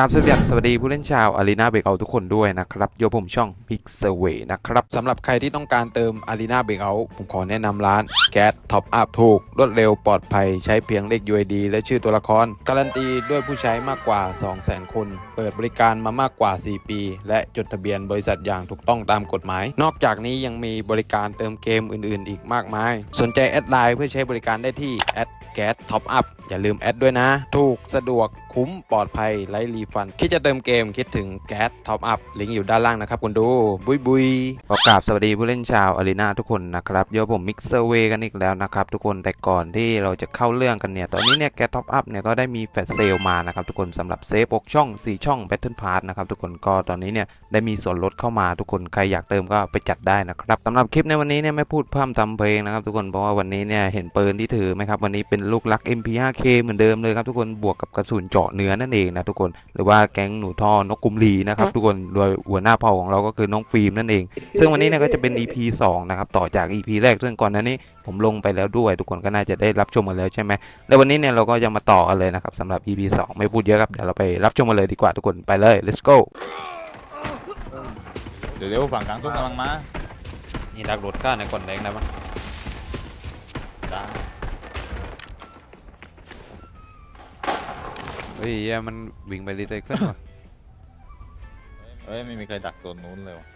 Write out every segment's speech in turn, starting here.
กราบสวัสดีผู้เล่นชาวอารีนาเบรกเอาทุกคนด้วยนะครับโยผมช่อง Pick Survey นะครับสำหรับใครที่ต้องการเติมอารีนาเบรกเอาผมขอแนะนำร้านแก๊สท็อปอัพถูก รวดเร็วปลอดภัยใช้เพียงเลข UID และชื่อตัวละคร การันตีด้วยผู้ใช้มากกว่า 200,000 คน เปิดบริการมามากกว่า 4 ปี และจดทะเบียนบริษัทอย่างถูกต้องตามกฎหมาย นอกจากนี้ยังมีบริการเติมเกมอื่น ๆ อีกมากมาย สนใจแอดไลน์เพื่อใช้บริการได้ที่แอดแก๊สท็อปอัพอย่าลืมแอดด้วยนะ ถูกสะดวกคุ้มปลอดภัยไร้รีฟัน คิดจะเติมเกมคิดถึงแก๊สท็อปอัพลิงก์อยู่ด้านล่างนะครับคุณดู บุยบุยขอกราบสวัสดีผู้เล่นชาวอารีนาทุกคนนะครับเดี๋ยผมมิกเซอร์เวกันอีกแล้วนะครับทุกคนแต่ก่อนที่เราจะเข้าเรื่องกันเนี่ย ตอนนี้เนี่ยแก๊สท็อปอัพเนี่ยก็ได้มีแฟลชเซลมานะครับทุกคนสำหรับเซฟ6ช่อง 4 ช่องแบทเทิลพาร์นะครับทุกคนก็ตอนนี้เนี่ยได้มีส่วนลดเข้ามาทุกคนใครอยากเติมก็ไปจัดได้นะครับสำหรับคลิปในวันนี้เนี่ยไม่พูดพร่ำทำเพลงนะครับทุกคนเพราะว่าวันนี้เนี่ยเห็นปืนที่ถือไหมครับวันนี้เป็นลูกลัก MP5K เหมือนเดิมเลยครับทุกคนบวกกับกระสุนจาะเนื้อนั่นเองนะทุกคนหรือว่าแก๊งหนูท่อนกกุมลีนะครับทุกคนโดยหัวหน้าเผ่าของเราก็คือน้องฟิล์มนั่นเอง ซึ่งวันนี้เนี่ยก็จะเป็น EP 2นะครับต่อจาก EP แรกซึ่งก่อนหน้านี้ผมลงไปแล้วด้วย ทุกคนก็น่าจะได้รับชมกันแล้วใช่ไหมแล้ววันนี้เนี่ยเราก็จะมาต่อกันเลยนะครับสำหรับ EP 2 ไม่พูดเยอะครับเดี๋ยวเราไปรับชมกันเลยดีกว่าทุกคนไปเลย let's go เดี๋ยวเร็วฝั่งกลางตุ้งกำลังมานี่ดักรถก้าในก่อนแดงนะมั้งจ้า เฮ้ยแย่มันวิ่งไปรีไซเคิลว่ะ เฮ้ยไม่มีใครดักโซนนู้นเลยวะ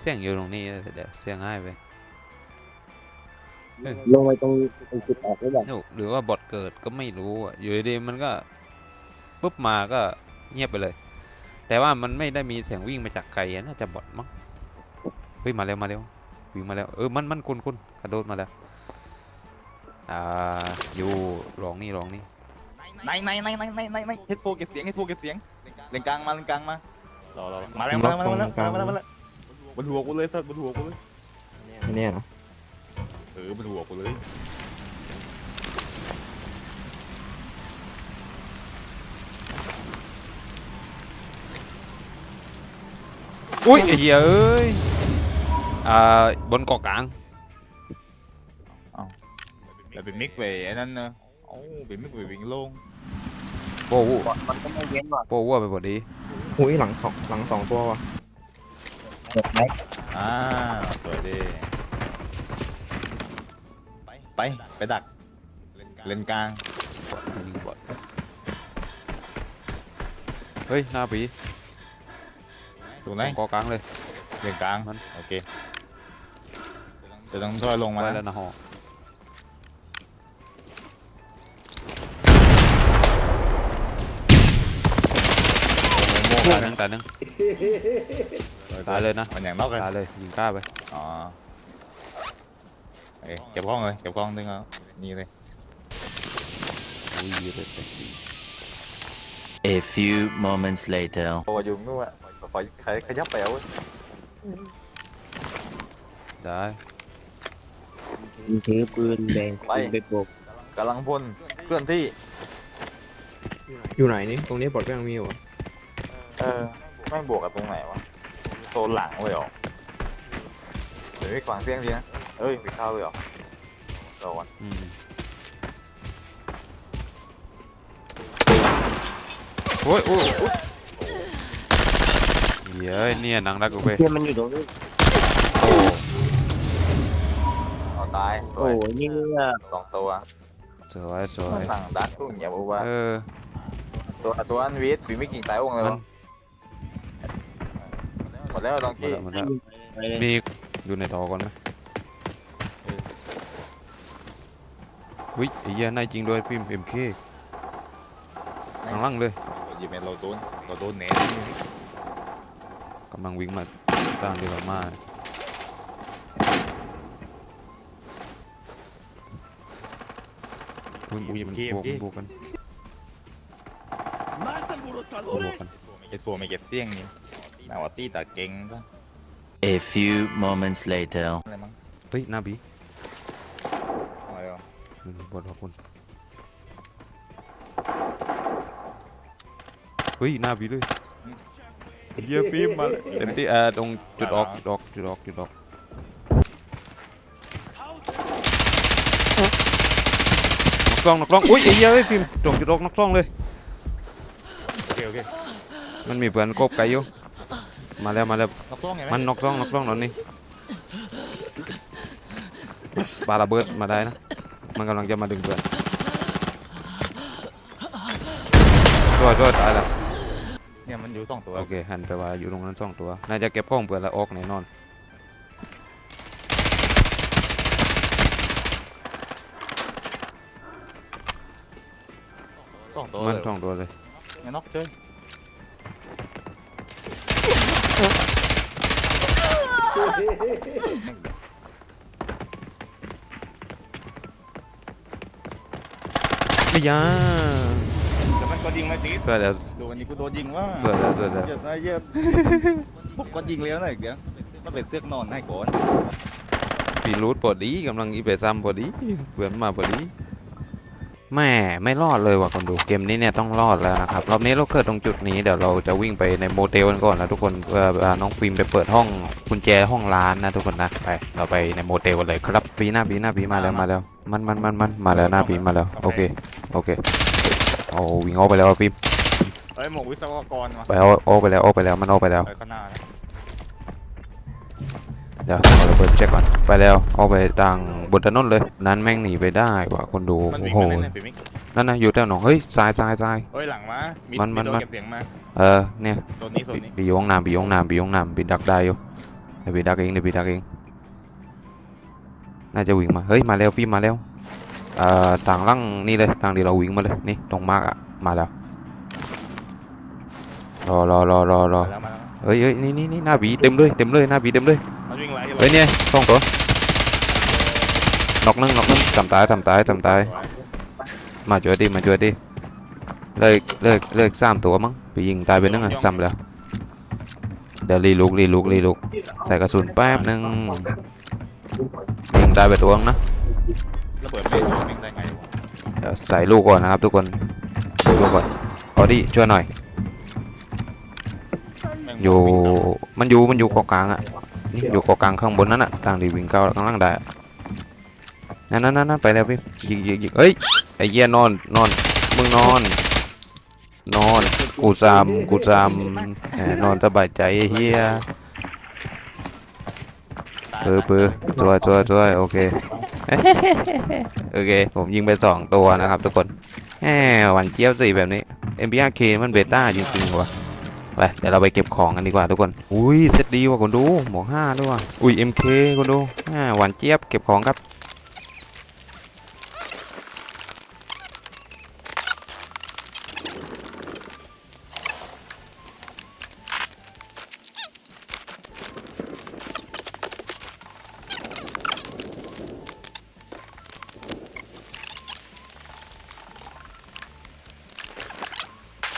เสียงอยู่ตรงนี้เดี๋ยวเสียงง่ายไปลงไปตรงตรงจุดออกหรือเปล่าหรือว่าบอทเกิดก็ไม่รู้อะอยู่ดีๆมันก็ปุ๊บมาก็เงียบไปเลย แต่ว่ามันไม่ได้มีเสียงวิ่งมาจากไกลอะน่าจะบอทมั้งเฮ้ยมาเร็วมาเร็ววิ่งมาแล้วเออมันมันคุณคุณกระโดดมาแล้วอ่าอยู่รองนี่รองนี่ ไหนไหนไหนไหนไหนไหนไหนเฮดโฟเก็บเสียงเฮดโฟเก็บเสียงเลนกลางมาเลนกลางมารอรอมาแล้วมาแล้วมาแล้วมาแล้วมาแล้วมาแล้วบนหัวกูเลยสัตว์บนหัวกูเลยอันเนี้ยเหรอเออบนหัวกูเลยอุ้ยไอ้เหี้ยเอ้ยอ่าบนเกาะกลางแล้วเป็นมิกไปไอ้นั่นเนอะ โอ้เป็นมิกไปวิ่งลงโป้วูมันก็ไม่เว้นว่ะโป้วัวไปพอดีอุ้ยหลังสองหลังสองตัวว่ะเด็กไหมอ่าสวยดีไปไปไปดักเลนกลางยิงบอทเฮ้ยหน้าปีตรงไหนเกาะกลางเลยเลนกลางมันโอเคจะต้องถอยลงมาไปนะแล้วนะฮอ ตายหนึ่งตายหนึ่งตายเลยนะมันอย่างนอกเลยตายเลยยิงกล้าไปอ๋อโอเคเก็บกล้องเลยเก็บกล้องดึงเอานี่เลยอุ้ยเลย A few moments later. โอ้ยุงนู่นอะปล่อยใครขยับไปเอาได้มันถือปืนแดงปืนไปโบกกำลังพลเคลื่อนที่ อยู่ไหนนี่ตรงนี้บอดก็ยังมีอยู่ อะเออไม่บวกกับตรงไหนวะโซนหลังเลยเหรอเดี๋ยวไม่ขวางเสียงดีนะเอ้ยไปเข้าเลยเหรอรอก่อนอืมโอ้ยโอ้ยโอ้ยเฮ้ยเนี่ยหนังรักกูไปเพื่อนมันอยู่ตรงนี้โอ้เอาตายโอ้ยนี่อะสองตัวสวยสวยสั่งดักตุ้งอย่าบอกว่าเออตัวตัวอันวีดปีไม่กิ่งตายองเลยวะห มดแล้วลองหมดกี้แล้วหมดแล้วไปเลยมีอยู่ในท่อก่อนไหมวิไอ้เหี้ยนายจริงด้วยฟิล์ม MK ข้างล่างเลยหยิบเป็นเราโดนเราโดนเน็ตกำลังวิ่งมาต่างเดียวกันมาอุ้ยอุ้ยมันบวกมันบวกกันบวกกันเก็บตัวไม่เก็บเสียงนี่ นาวาตี้ตาเก่งปะ A few moments later. อะไรมั้งเฮ้ยหน้าบีอะไรวะหนึ่งบอลขอบคุณเฮ้ยหน้าบีเลยเยี่ยฟิล์มมาเลยเต็มที่เอ่อตรงจุดออกจุดออกจุดออกจุดออกนักกล้องนักกล้องอุ้ยไอ้เหี้ยเอ้ยฟิล์มตรงจุดออกนักกล้องเลย โอเคมันมีเพื่อนกบไก่อยู่ มาแล้วมาแล้ว นกต้องไงไหมมันนกต้องนกต้องนอนนี่ปาระเบิดมาได้นะ มันกำลังจะมาดึงเพื่อนช่วยช่วยตายแล้วเนี่ยมันอยู่สองตัวโอเคหันไปว่าอยู่ตรงนั้นสองตัว น่าจะเก็บข้องเพื่อนแล้วออกแน่นอน สองตัวมันเลยสองตัวเลยงั้นนกเจ้ย ไม่ยาแต่มันก็ยิงไม่ติดช่วยแล้วดูวันนี้กูโดนยิงว่าช่วยแล้วช่วยแล้วเยอะนะเยอะพวกก็ยิงแล้วนะเดี๋ยวมันเป็นเสื้อกนอนให้ก่อนปีรูดพอดีกำลังอีเปซัมพอดีเพื่อนมาพอดี แม่ไม่รอดเลยว่ะคนดูเกมนี้เนี่ยต้องรอดแล้วนะครับรอบนี้เราเกิดตรงจุดนี้เดี๋ยวเราจะวิ่งไปในโมเดลกันก่อนนะทุกคนเพื่อพาน้องฟิล์มไปเปิดห้องกุญแจห้องร้านนะทุกคนนะไปเราไปในโมเดลกันเลยครับปีหน้าปีหน้าปีมาแล้วมาแล้ว มันมันมันมันมาแล้วหน้าปีมาแล้วโอเคโอเคโอ้วิ่งออกไปแล้วอะฟิล์มเฮ้ยหมวกวิศวกรวะไปเอาออกไปแล้วออกไปแล้วมันออกไปแล้วเออข้างหน้านะ เดี๋ยวเอาระเบิดเช็คก่อน ไปแล้วออกไปทางบนถนนเลย นั้นแม่งหนีไปได้ว่ะคนดูมันโอ้วิ่งโหมาเล่นๆไปมิกนั่นนะอยู่แถวหนองเฮ้ยซ้ายซ้ายซ้าย เฮ้ยหลังมามีมันมันโดมัน เก็บเสียงมาเออเนี่ยโซนนี้โซนนี้บียงน้ำบียงน้ำบียงน้ำบีดักได้อยู่เดี๋ยวบีดักเองเดี๋ยวบีดักเองน่าจะวิ่งมาเฮ้ยมาแล้วพี่มาแล้วเอ่อทางล่างนี่เลยทางที่เราวิ่งมาเลยนี่ตรงมาร์กอะมาแล้วรอรอรอรอรอ มาแล้วมาแล้วเฮ้ยเฮ้ยนี่นี่นี่หน้าบีเต็มเลยเต็มเลยหน้าบีเต็มเลย มันวิ่งไล่กันเฮ้ยเนี่ยสองตัวนอกนึงนอกนึงทำตายทำตายทำตายมาช่วยดิมาช่วยดิเลิกเลิกเลิกสามตัวมั้งไปยิงตายไปนึงอะซ้ำแล้วเดี๋ยวรีลุกรีลุกรีลุกใส่กระสุนแป๊บนึงยิงตายไปตัวนึงนะระเบิดไม่โดนแม่งได้ไงวะเดี๋ยวใส่ลูกก่อนนะครับทุกคนใส่ลูกก่อนเอาดิช่วยหน่อยแม่งอยู่วิ่งตามมันอยู่มันอยู่เกาะกลางอะนี่ อยู่เกาะกลางข้างบนนั้นอะทางที่วิ่งเข้าข้างล่างได้นั่นนั่นนั่นไปแล้วพี่ยิงยิงยิงเอ้ยไอ้เหี้ยนอนนอนมึงนอน นอนกูจำกูจำแหมนอนสบายใจไอ้เฮียตายเปื้อเปื้อช่วยช่วยช่วยโอเคโอเค ผมยิงไปสองตัวนะครับทุกคนแหมหวันเจี๊ยบสี่แบบนี้ MBRK มันเบต้าจริงๆว่ะ ไปเดี๋ยวเราไปเก็บของกันดีกว่าทุกคนอุ้ยเซตดีว่ะคนดูหมวกห้าด้วยว่ะอุ้ย MK คนดูหวานเจี๊ยบเก็บของครับ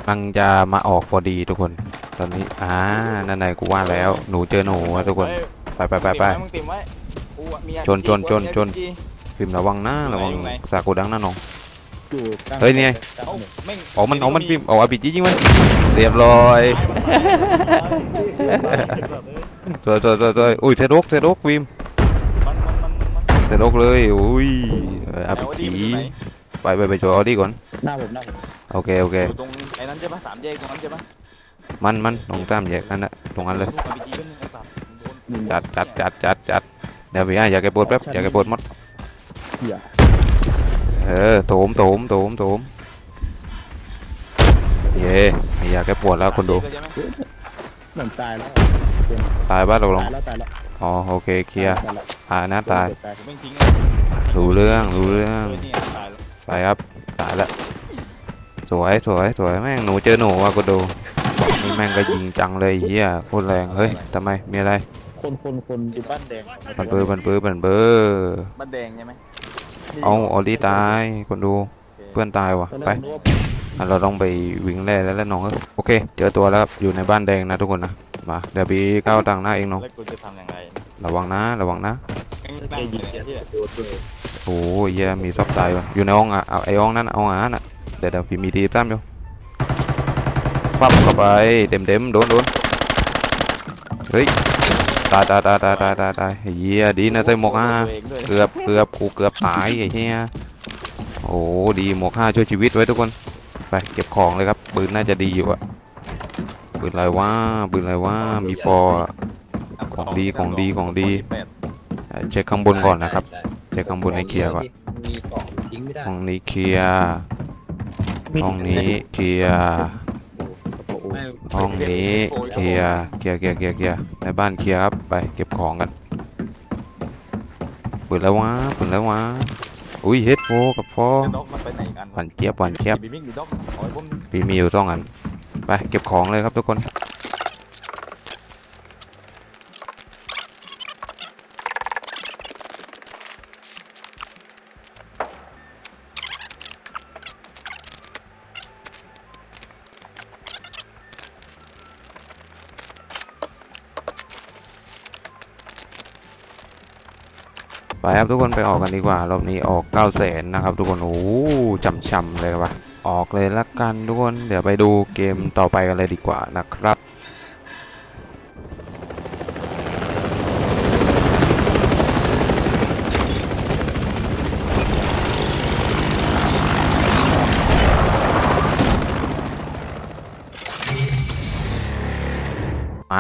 ลังจะมาออกพอดีทุกคน ตอนนี้อ่านั่นไงกูว่าแล้ว หนูเจอหนูอะทุกคนเฮ้ยไปไปไปไป มึงติ่มไว้กูอะมีชนชนชนชนมี RPG พิมพ์ระวังนะระวังอยู่ไหน สากูดังนะน้อง อยู่กลางเฮ้ยนี่ไงกลางเอ้าถนนแม่งเอามันเอามันพิมพ์เอาอาพีจียิงมันเรียบร้อยตัวตัวตัวตัวอุ้ยเซโรกเซโรกพิมพ์มันมันมันมันเซโรกเลยอุ้ยอาแต่พีว่าดีจีมันอยู่ไหนไปไปไปจอเอาดีก่อนหน้าผมหน้าผมโอเคโอเค อยู่ตรง ไอ้นั้นใช่ปะสามแยกตรงนั้นใช่ปะมันมันตรงตามแยกนั่นนะตรงนั้นเลยลูก RPG เป็นไอ้สัตว์โดนจัดจัดจัดจัดจัดเดี๋ยวพี่อะอย่าแกปวดแป๊บอย่าแกปวดหมดเหี้ย เออโถมโถมโถมโถมเย่อย่าแกปวดแล้วคนดูใช่ไหมเหมือนตายแล้วตายบ้านเราลงตายแล้วตายแล้วอ๋อโอเคเคลียร์ตายแล้วตายนะตายตายผมแม่งทิ้งรู้เรื่องรู้เรื่องเฮ้ยเนี่ยตายแล้วไปครับ ตายแล้ว สวยสวยสวยแม่งหนูเจอหนูว่ะก็ดูนี่แม่งก็ยิงจังเลยเฮียโคตรแรงเฮ้ยทำไมมีอะไรคนคนคนอยู่บ้านแดงบันเบอร์บันเบอร์บันเบอร์บ้านแดงใช่ไหมเอาออดี้ตายคนดูเพื่อนตายว่ะตอนแรไปกผมนึกว่าอะเราต้องไปวิ่งแร่แล้วแล้วน้องเอ้ยโอเค เจอตัวแล้วครับอยู่ในบ้านแดงนะทุกคนนะมาเดี๋ยวบีก้าวตังหน้าเองน้องแล้วกูจะทำยังไงระวังนะระวังนะ โอ้ยเหี้ยมีซับตายว่ะอยู่ในห้องอะเอาไอ้ห้องนั้นเอาอะน่ะเดี๋ยวเดี๋ยวพี่มีทีตั้มอยู่ปั๊บเข้าไปเต็มเต็มๆโดนโดนเฮ้ยตายตายตายตายตายตายตายเฮียดีนะใส่หมวกห้าเกือบเกือบกูเกือบตายไอ้เฮียโอ้ดีหมวกห้าช่วยชีวิตไว้ทุกคนไปเก็บของเลยครับปืนน่าจะดีอยู่อะปืนอะไรวะปืนอะไรวะมีฟอของดีของดีของดีเช็คข้างบนก่อนนะครับ เช็คข้างบนให้เคลียร์ก่อนมีกล่องทิ้งไม่ได้ห้องนี้เคลียร์ห้องนี้เคลียร์โอ้โหห้องนี้เคลียร์เคลียร์เคลียร์เคลียร์เคลียร์ในบ้านเคลียร์ครับไปเก็บของกันปืนแล้ววะปืนแล้ววะอุ้ยเฮดโฟกับฟอจะด็อกมันไปไหนกันหวานเจี๊ยบหวานเจี๊ยบบีมิกหรือด็อกเอาไว้ผมพี่มีอยู่ต้องอันไปเก็บของเลยครับทุกคน ครับทุกคนไปออกกันดีกว่ารอบนี้ออก9 0 0แสนนะครับ ทุกคนโอ้โหจำๆเลยครับออกเลยละกันทุกคน เดี๋ยวไปดูเกมต่อไปกันเลยดีกว่านะครับ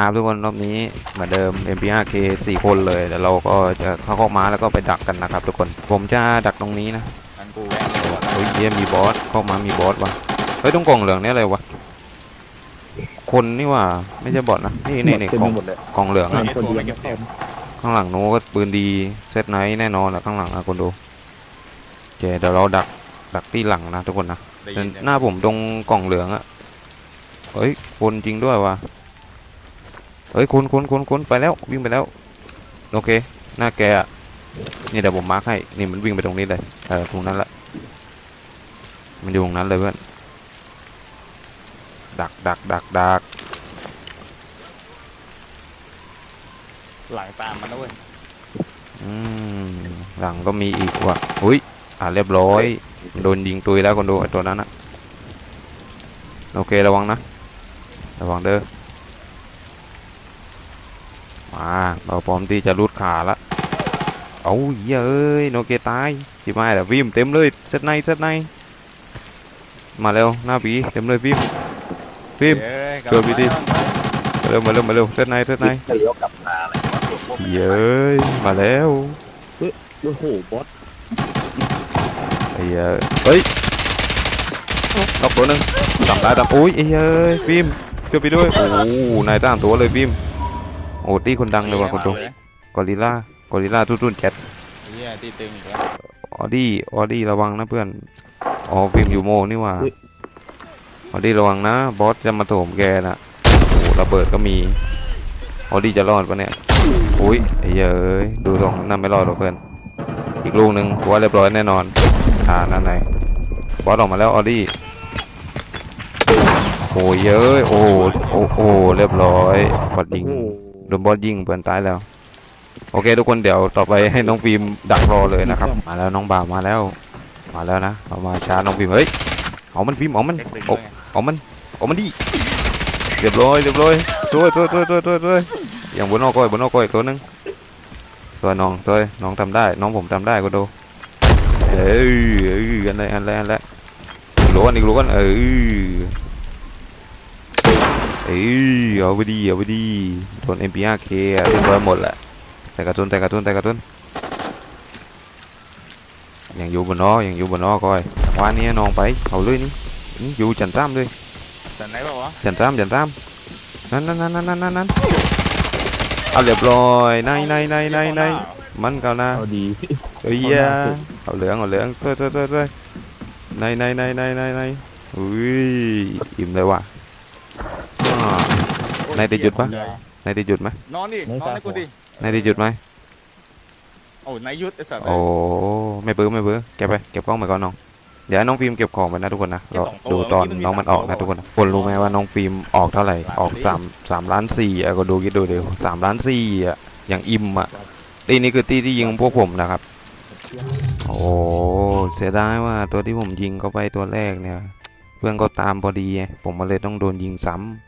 มาครับทุกคนรอบนี้เหมือนเดิม MP5K 4 คนเลยเดี๋ยวเราก็จะเข้าเข้ามาแล้วก็ไปดักกันนะครับทุกคน ผมจะดักตรงนี้นะอันกูแว่งเลยว่ะเฮ้ยเยี่ยมมีบอสเข้ามามีบอสว่ะเฮ้ยตรงกล่องเหลืองนี่อะไรวะคนนี่ว่าไม่ใช่บอสนะนี่นี่นี่เต็มกล่ไปองหมดเลยกล่องเหลืองอะคนเดียวไม่พอข้างหลังโน้ก็ปืนดีเซตไนท์แน่นอนแหละข้างหลังอะคนดูโอเคเดี๋ยวเราดักดักที่หลังนะทุกคนนะได้ยินหน้าผมตรงกล่องเหลืองอะเฮ้ยคนจริงด้วยว่ะ เฮ้ยคนคนคนคนไปแล้ววิ่งไปแล้ว โอเค หน้าแกอะนี่เดี๋ยวผมมาร์คให้ นี่มันวิ่งไปตรงนี้เลยเออตรงนั้นแหละ มันอยู่ตรงนั้นเลยเพื่อน ดักดักดักดักหลังตามมันนะเว้ยอืมหลังก็มีอีกว่ะอุ้ย อ่าเรียบร้อย โดนยิงตุยแล้วคนดูไอ้ตัวนั้นอะโอเคระวังนะ ระวังเด้อ มาเราพร้อมที่จะรูดขาละเอาเหี้ยเอ้ยโนเกตายจิมาแต่วิมเต็มเลยเซตในเซตในมาเร็วหน้าผีเต็มเลยวิมวิมเอ้ยเกิดไปดิมาเร็วมาเร็วมาเร็วเซตในเซตในเดี๋ยวกลับมาเลยเย้ยมาแล้วโอ้โหบอสไอ้เหี้ยเฮ้ยนอกตัวหนึงตามตายตามอุ้ยไอ้เหี้ยเอ้ยพิมช่วยไปด้วยโอ้โหนายตามตัวเลยพิม โอ้ตีคนดังเลยว่ะคนดูกอริลล่ากอริลล่าทุ่นๆแคทเฮียตีตึงอีกแล้วออดี้ออดี้ระวังนะเพื่อนอ๋อพิมอยู่โมนี่หว่าออดี้ระวังนะบอสจะมาโถมแกนะโอ้ระเบิดก็มีออดี้จะรอดปะเนี่ยอุ้ยไอ้เหี้ยเอ้ยดูตรงนั่นไม่รอดหรอกเพื่อนอีกลูกหนึ่งหัวเรียบร้อยแน่นอนอ่านั่นไงบอสออกมาแล้วออดี้โอ้ยเย้ยโอ้โหโอ้โหเรียบร้อยบอสยิง โอ้โหโดนบอสยิงเพื่อนตายแล้ว โอเค ทุกคนเดี๋ยวต่อไปให้น้องฟิล์มดักรอเลยนะครับ มาแล้วน้องบ่าวมาแล้ว มาแล้วนะเรามาช้าน้องฟิล์มเฮ้ยเอามันฟิล์มเอามันเด็กตึงโอ้เลยเอามันเอามันดิเรียบร้อยเรียบร้อยช่วยช่วยช่วยช่วยช่วยช่วยอย่างบนนอกก้อยบนนอกก้อยอีกตัวหนึงตัวน้องตัวน้องทำได้ น้องผมทำได้ก็ดูเอ้ยเอ้ยอันไรอันไรอันไรอีกรู้กันอีกรู้กันเออ เอ้ยเอาไปดีเอาไปดีโดน MP5K อะเรียบร้อยหมดแหละใส่กระตุ้นใส่กระตุ้นใส่กระตุ้นยังอยู่บนนอยังอยู่บนนอก้อยว่านี้น้องไปเอาเลยนี่นี่อยู่จันตามเลยแต่ไหนบอกว่าจันตามจันตามนั่นนั่นนั่นนั่นนั่นนั่นเอาเรียบร้อยในในในในในมันเก่านะเอาดีเอ้ยอย่าเอาเหลืองเอาเหลืองช่วยช่วยช่วยช่วยในในในในในในอุ้ยอิ่มเลยว่ะอ่า ไหนติดหยุดปะในที่หยุดไหมนอนดิ นอนให้กูดิในที่หยุดไหมโอ้นายยุทธไอ้สัตว์โอ้ไม่เบื้อไม่เบื้อเก็บไปเก็บกล้องไปก่อนน้อง เดี๋ยวให้น้องฟิล์มเก็บของไปนะทุกคนนะเราดูตอนน้องมันออกนะทุกคนนะคนรู้ไหมว่าน้องฟิล์มออกเท่าไหร่ ออกสามสามล้านสี่อะก็ดูคิดดูเดี๋ยวสามล้านสี่อะอย่างอิ่มอะตีนี้คือตีที่ยิงพวกผมนะครับ โอ้เสียดายว่าตัวที่ผมยิงเข้าไปตัวแรกเนี่ย เพื่อนก็ตามพอดีไงผมมาเลยต้องโดนยิงซ้ำอะ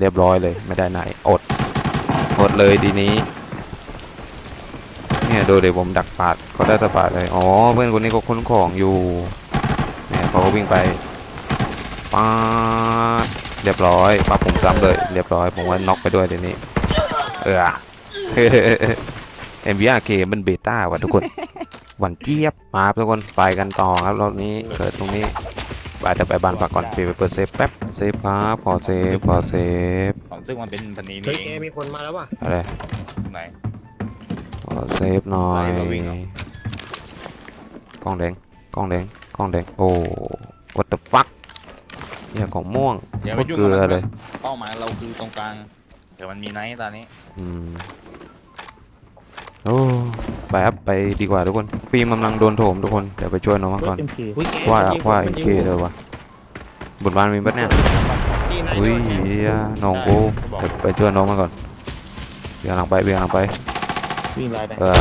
เรียบร้อยเลยไม่ได้ไหนอด อดเลยทีนี้ เนี่ยดูเดี๋ยวผมดักปาดเขาได้สปาดเลย อ๋อ เพื่อนคนนี้ก็ค้นของอยู่ เนี่ยเขาก็วิ่งไปปาดเรียบร้อยปั๊บผมซ้ำเลย เรียบร้อย ผมว่าน็อกไปด้วยเดี๋ยวนี้ เออเอ็มวีอาร์เคมันเบต้าว่ะทุกคน หวันเจี๊ยบมาทุกคนไปกันต่อครับรอบนี้เกิดตรงนี้ อาจจะไปบ้านพักก่อนเปิดเปิดเซฟแป๊บเซฟครับขอเซฟขอเซฟของซึ่งมันเป็นพันนี้เฮ้ยนี่แกมีคนมาแล้วว่ะอะไรตรงไหน ขอเซฟหน่อยไปเราวิ่งเหรอ กล้องแดงกล้องแดงกล้องแดงโอ้ what the fuck เนี่ยของม่วงอย่าโคไปตรยุ่งเกลืกับอมันเลย เป้าหมายเราคือตรงกลางเดี๋ยวมันมีไนท์ตอนนี้อืม โอ้ไปครับไปดีกว่าทุกคนฟิล์มกำลังโดนโถมทุกคนเดี๋ยวไปช่วยน้องมันก่อนอุ้ยแกว่ามันยิงว่ามัเอ็นมยิงเคเลยว่ะบนบ้านมีปะเนี่ยที่ไหนอุ้ยด้วยเหี้ยน้องกูเดี๋ยวไปช่วยน้องมันก่อนเบียงหลังไปเบียงหลังไปวิ่งไล่ได้เออ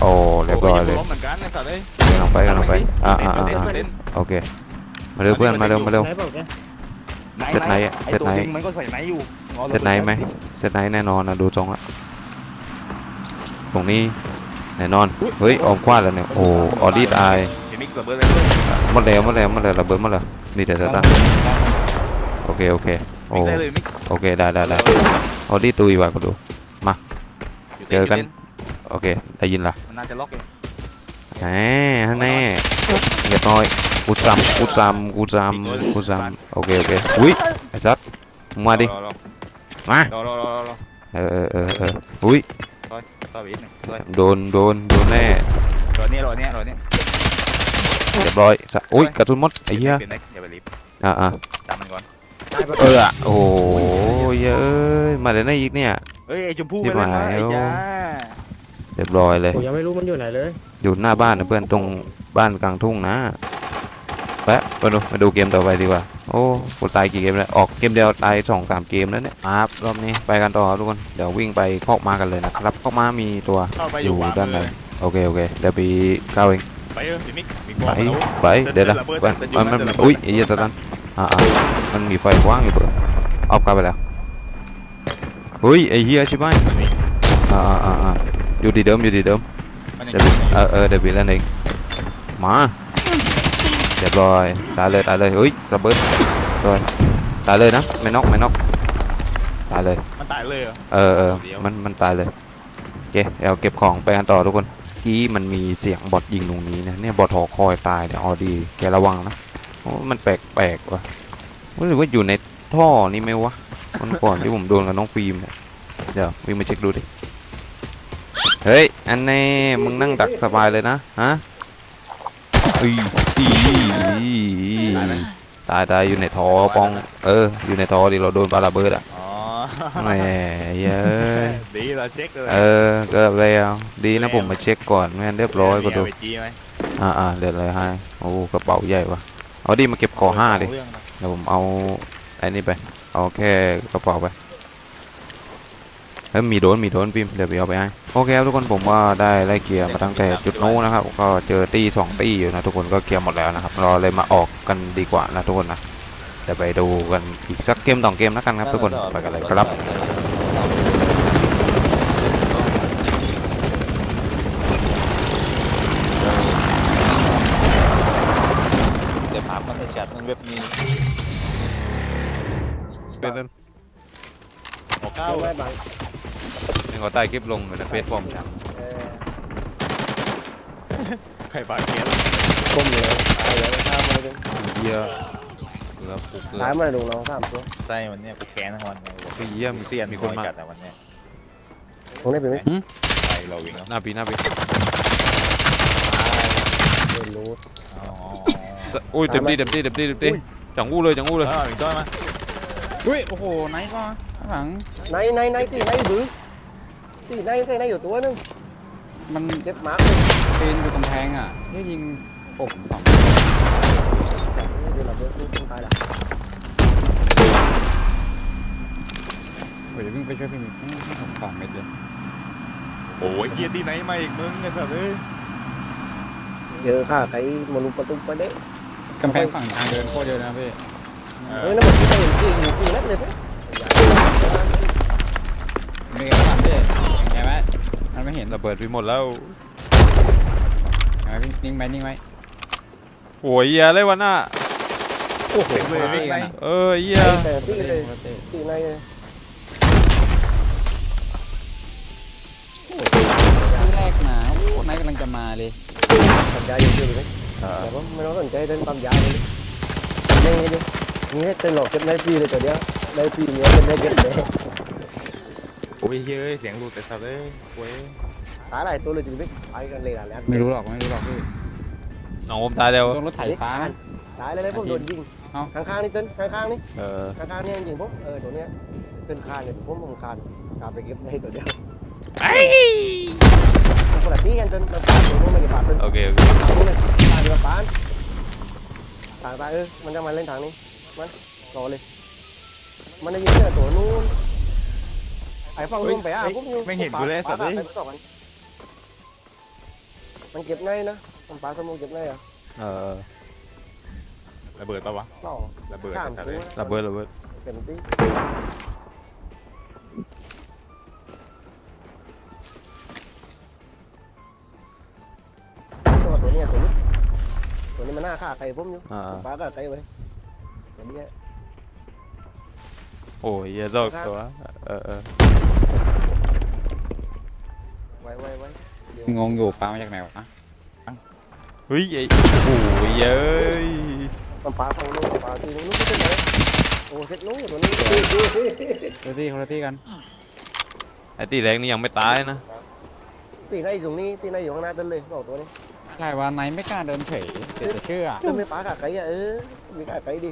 โอ้เรียบร้อยเลยโเหมือนกันนะสัตว์เลยเบียงหลังไปกันหลังไปอ่าอ่าอ่าเต้นอ่าเต้นโอเคมาเร็วเพื่อนมาเร็วมาเร็วไหนบอกแกเซตไนท์อะเซตไนท์อ้ตัวจริงมันก็ใส่ไนท์อยู่เซตไนท์ไหมเซตไนท์แน่นอนนะดูทรงละ ตรงนี้แน่นอนเฮ้ยออมคว้าแล้วเนี่ยโอ้ออดี้ตายเดี๋ยวมิกซ์ระเบิดเลยหมดแล้วหมดแล้วหมดแล้วระเบิดหมดแล้วนี่เดี๋ยวจะตั้งโอเคโอเคโอ้มิกซ์ได้เลยมิกซ์โอเคได้ได้ได้ออดี้ตุยว่ะก็ดูเจอกันโอเคได้ยินละมันน่าจะล็อกเองแหมฮันแน่เรียบร้อยกูซ้ำกูซ้ำกูซ้ำกูซ้ำโอเคโอเคอุ้ยไอ้ซัดมึงมาดิรอรอมารอรอรอรอรอเออเออเออเอออุ้ย ต่อไปอีกหนึ่งรอโดนโดนโดนแน่รอเนี่ยรอเนี่ยรอเนี่ยเรียบร้อยซะอุ้ยกระสุนหมดไอ้เหี้ยเปลี่ยนไหนอย่าไปรีบอ่าอ่าตามมันก่อนตายปะเออโอ้โหเย้ยมาเลยนะอีกเนี่ย เฮ้ยไอ้ชมพู่ชิไปบเล่นหายนะไอ้จ้าเรียบร้อยเลยผมยังไม่รู้มันอยู่ไหนเลย อยู่หน้าบ้านนะเพื่อนตรงบ้านกลางทุ่งนะ แปะมาดูมาดูเกมต่อไปดีกว่า โอ้กูตายกี่เกมแล้ว ออกเกมเดียวตายสองสามเกมแล้วเนี่ยครับรอบนี้ไปกันต่อครับทุกคน เดี๋ยววิ่งไปคอกม้ากันเลยนะครับคอกม้ามีตัวเข้าไปออยู่ยู่ขวาด้านมืในอโอเคโอเคเดี๋ยวไปเข้าเองไปเออพี่มิกมีกไปองแล้วไปเดี๋ยวนะเดินระเบิดมันเดินอยู่มันมันเดินระเบิดอุ้ยไอ้เหี้ยตะตันอ่าอ่ามันมีไฟกว้างอยู่เปิดออฟกลับไปแล้วอุ้ยไอ้เหี้ยใช่ไหมอ่าอ่าอ่าอ่าอยู่ดีเดิมอยู่ดีเดิมมันยังเดี๋ยวบิเออเออเดี๋ยวบิเล่นเองมา เรียบร้อยตายเลยตายเลยเฮ้ยระเบิดตัวตายเลยนะไม่น็อกไม่น็อกตายเลยมันตายเลยเหรอเออเออเดี๋ยวมันมันตายเลยโอเคเดี๋ยวเก็บของไปกันต่อทุกคนกี้มันมีเสียงบอทยิงตรงนี้นะเนี่ยบอทหอคอยตายเนี่ยออดีแกระวังนะโอ้มันแปลกแปลกว่ะหรือว่าอยู่ในท่อนี่ไหมวะมันก่อนที่ผมโดนกับน้องฟิล์มเนี่ยเดี๋ยววิ่งมาเช็คดูดิเฮ้ยอันนี้มึงนั่งดักสบายเลยนะฮะอีอี ตายตายอยู่ในท่อปอง เออ อยู่ในท่อดิเราโดนปาระเบิดอะอ๋อแหมเย้ยดีเราเช็คเลยเออเกือบแล้วดีนะผมมาเช็คก่อนไม่งั้นเรียบร้อยก็ดูมี RPG ไหมอ่าอ่าเดี๋ยวเลยให้โอ้กระเป๋าใหญ่วะเอาดิมาเก็บขอห้าดิเรื่องนะเดี๋ยวผมเอาไอ้นี่ไปเอาแค่กระเป๋าไป เฮ้ยมีโดนมีโดนพิมพ์เดี๋ยวไปเอาไปให้โอเคครับทุกคนผมว่าได้ไล่เกียร์มาตั้งแต่จุดโน้นนะครับ ก็เจอตีสองตีอยู่นะทุกคนก็เคลียร์หมดแล้วนะครับเราเลยมาออกกันดีกว่านะทุกคนนะเดี๋ยวไปดูกันอีกสักเกมสองเกมแล้วกันครับทุกคนไปกันเลยครับเดี๋ยวถามมันในแชทมันเว็บนี้เป็นเหัวเก้าเอาไว้ บังนี่เขาใต้คลิปลงในเฟซผมครับเออใครบาดเจ็บก้มเลยตายเลยข้ามมาเลยเยี่ยเกือบเกือบตายมาเลยลงน้องสามตัวไส้มันเนี่ยกูแค้นทั้งวันเลยบอกพี่เยี่ยมเสียนมีคนมากัดแต่วันเนี้ยตรงนี้เป็นไหมไปเราวิ่งแล้วหน้าปีหน้าปีเดินรู้ อ๋ออุ้ยเต็มที่เต็มที่เต็มที่เต็มที่จังงูเลยจังงูเอเลยอวิ่งต้อยมาอุ้ย โอ้โห ไหนก็ข้างหลังในในในตีในบื้อ ตีในตีในอยู่ตัวนึงมันเจ็บมากเลยปีนอยู่กำแพงอะนี่ยิงอกผมสองเดี๋ยวเราเบิร์ดรู้ตายละเฮ้ยวิ่งไปช่วยพี่มิกอื้อให้ผมสองเม็ดเลยโอ้ยเกียร์ที่ไหนมาอีกมึงไอ้สัตว์เอ้ยเจอข้าใครมาลุกประตูไปเด้กำแพงฝั่งทางเดินโคตรเยอะนะพี่เฮ้ยนั่นมันที่ไปอยู่ที่อยู่ที่นั่นเลยเพ่มี มันไม่เห็นระเบิดไปหมดแล้วเห็นไหมพี่นิ่งไหมนิ่งไหมโอ้ยเหี้ยเลยวันน่ะโอ้โหเลยตีกันอะเออเหี้ยแต่ตีเลยคนละตีตีในเลยที่แรกมาโอ้นายกำลังจะมาเลยทำยาอยู่อยู่เลยแต่ว่าไม่ต้องสนใจเดินตามยาเลยนี่นี่นี่นี่เต้นหลอกเก็บในปีเลยตัวเดียวในปีเนี้ยเป็นในเก็บเลย โอ้ยเฮ้ยเสียงหลุดแต่สัตว์เลยเว้ยตายหลายตัวเลยจริงๆไปกันเลยหลานแล้วไม่รู้หรอกไม่รู้หรอกพี่น้องผมตายเร็วต้องรถไถฟ้านะ ตายเลยเลยผมโดนยิงเอ้าข้างๆนี่เต้นข้างๆนี่เออข้างๆนี่ยิงผมเออตัวเนี้ยเต้นคานเนี่ยผมผมคานกลับไปเก็บในตัวเดียวคนละที่กันเต้นมันปาดตัวนู้นมันจะปาดเต้นโอเคโอเคทางนู้นเลยทางเดียวปานทางตายเออมันจะมาเล่นทางนี้มันรอเลย มันได้ยินเสียงตัวนู้น ไอ้ฝั่งนู้นไปอะผมอยู่ปาดไปต่อกันมันเก็บง่ายนะมันปาสมุนเก็บง่ายอะเออระเบิดปะวะต่อระเบิดข้ามแต่ตัเลวยระเบิดระเบิดเป็นที่ตัวตัวนี้ตัวนี้ตัวนี้มันหน้าฆ่าไก่ผมอยู่อ่าปลาก็ไก่ไว้ตัวนี้โอ้ยเหี้ยโลกตัวเออเออไว้ไว้ไว้เดี๋ยวงงอยู่ปลามาจากไหนวะเฮ้ยไอ้โอ้ยเย้ยมันปลาฝั่งนู้นปลาที่นู้นที่เป็นไหนโอ้เซ็ตนู้นตัวนี้คนละตีคนละตีกันไอ้ตีแรงนี่ยังไม่ตายนะตีไหนอยู่ตรงนี้ตีไหนอยู่ข้างหน้าเดินเลยสองตัวนี้ใช่ว่านายไม่กล้าเดินเฉยเดี๋ยวจะเชื่อเดินไม่ปลากับไก่อะเออมีไก่ไก่ดิ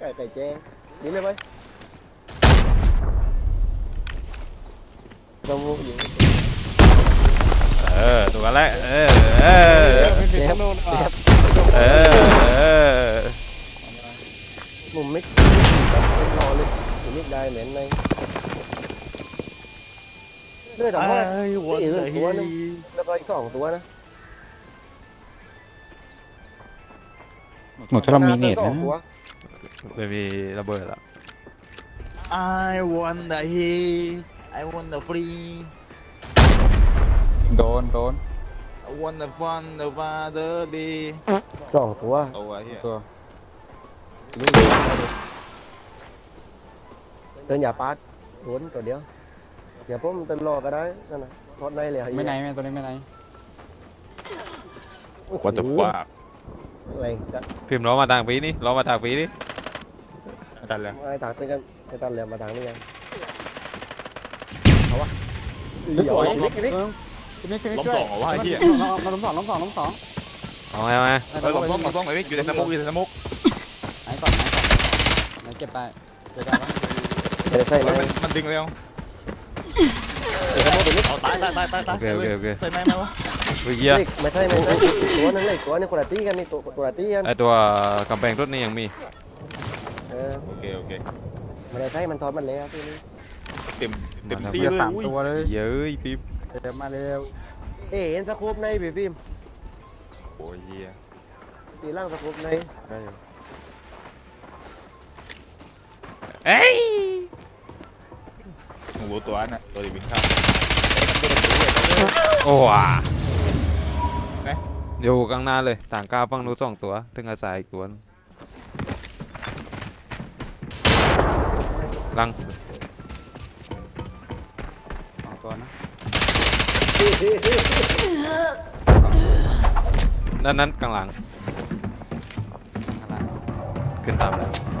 ไก่ไก่แจ้ดีเลยไหม เราอยู่เออถูกกันแล้วเออเออไม่เป็นข้างโน้นว่ะเออเออมุมมิกรอเลยมุมมิกได้เหม็นไหมเลือดออกมาตีอื่นตัวนึงแล้วก็อีกสองตัวนะหมดถ้าเรามีเน็ตนะงตัวเลยมีระเบิดละ I want the heat I want the free โดนโดน I want the fun the father be สองตัวตัวเฮียตัวเดินอย่าปาดโดนตัวเดียวอย่าพุ่มเดินรอก็ได้นั่นน่ะทอดในเลยไม่ไหนไม่ตัวนี้ไม่ไหน What the fuck แรงจัดพิมพ์ล้อมาทางปีนี่ล้อมาทางปีนี่ตัดแล้วไอ้ทางเป็นกันไอ้ตันเหลี่ยมมาทางนี้ยังเอาวะ สวยนิกนิกคุณนี่คุณนี่ล้มช่วสยองเหรอวะไอ้เหี้ยล้มสองล้มสองล้มสองเอาไงเอาไงเออล้มสองล้มสองไอ้พี่อยู่ในสมุกอยู่ในสมุกไหนก่อนไหนก่อนไหนเก็บไปเก็บได้ปะไม่ได้ใส่ไหมมันมันดึงเร็วเดี๋ยวเขาบอกตัวนี้เอาตายตายตายตายตาโอยเคโอเคโอเคใส่ไหมไหมวะเฮ้ยเหี้ยไม่ใช่ไม่ใช่ตัวนึงเลยตัวนึงคนละตีกันนี่ตัวตัวละตีกันไอตัวกำแพงรถนี่ยังมีเออโอเคโอเคไม่ได้ใช่มันทอดมันแล้วทีนี้เต็ม เต็มตีเรือเลยสามอุ้ยตัวเลยเย้ยพิมพ์เดี๋ยวมาเร็วเอ๊ะเห็นสโคปในพี่ฟิล์มโอ้ยเฮียตีล่างสโคปในเอ้ยมึงรู้ตัวน่ะตัวดิบินข้าวโอ้ว่ะไหนอยู่กลางหน้าเลย ต่างก้าวฟังนู้นสองตัว ถึงกระจายอีกตัวนึงลัง สองตัวนะด้านนั้นกลางหลัง ข้างหลัง ขึ้นตามแล้ว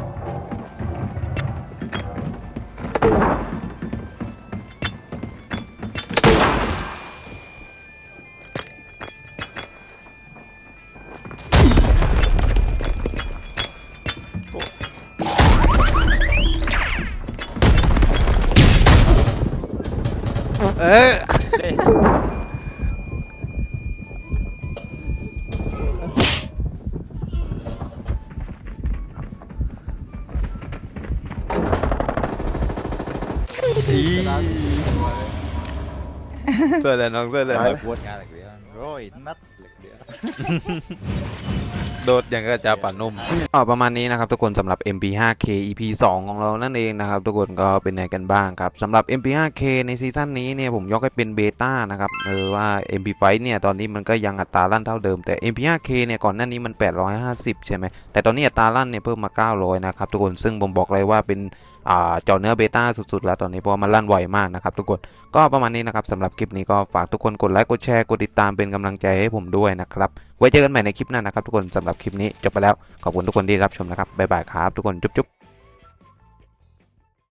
อ้ยอีเสื้อแดงน้องเสื้อแดงร้อยปวดงานเหล็กเดียวร้อยนั ดดยวโดดอย่างก็จะป่านุ่มก็ประมาณนี้นะครับทุกคนสำหรับ MP5K EP 2 ของเรานั่นเองนะครับทุกคนก็เป็นไงกันบ้างครับสำหรับ MP5K ในซีซั่นนี้เนี่ยผมยกให้เป็นเบต้านะครับเออว่า MP5 เนี่ยตอนนี้มันก็ยังอัตราลั่นเท่าเดิมแต่ MP5K เนี่ยก่อนหน้านี้มัน 850 ใช่ไหมแต่ตอนนี้อัตราลั่นเนี่ยเพิ่มมา 900 นะครับทุกคนซึ่งผมบอกเลยว่าเป็นจอเนื้อเบต้าสุดๆ แล้วตอนนี้เพราะมันลั่นไวมากนะครับทุกคนก็ประมาณนี้นะครับสำหรับคลิปนี้ก็ฝากทุกคนกดไลค์กดแชร์กดติดตามเป็นกำลังใจให้ผมด้วยนะครับไว้เจอกันใหม่ในคลิปหน้านะครับทุกคนสำหรับคลิปนี้จบไปแล้วขอบคุณทุกคนที่รับชมนะครับบ๊ายบายครับทุกคนจุ๊บ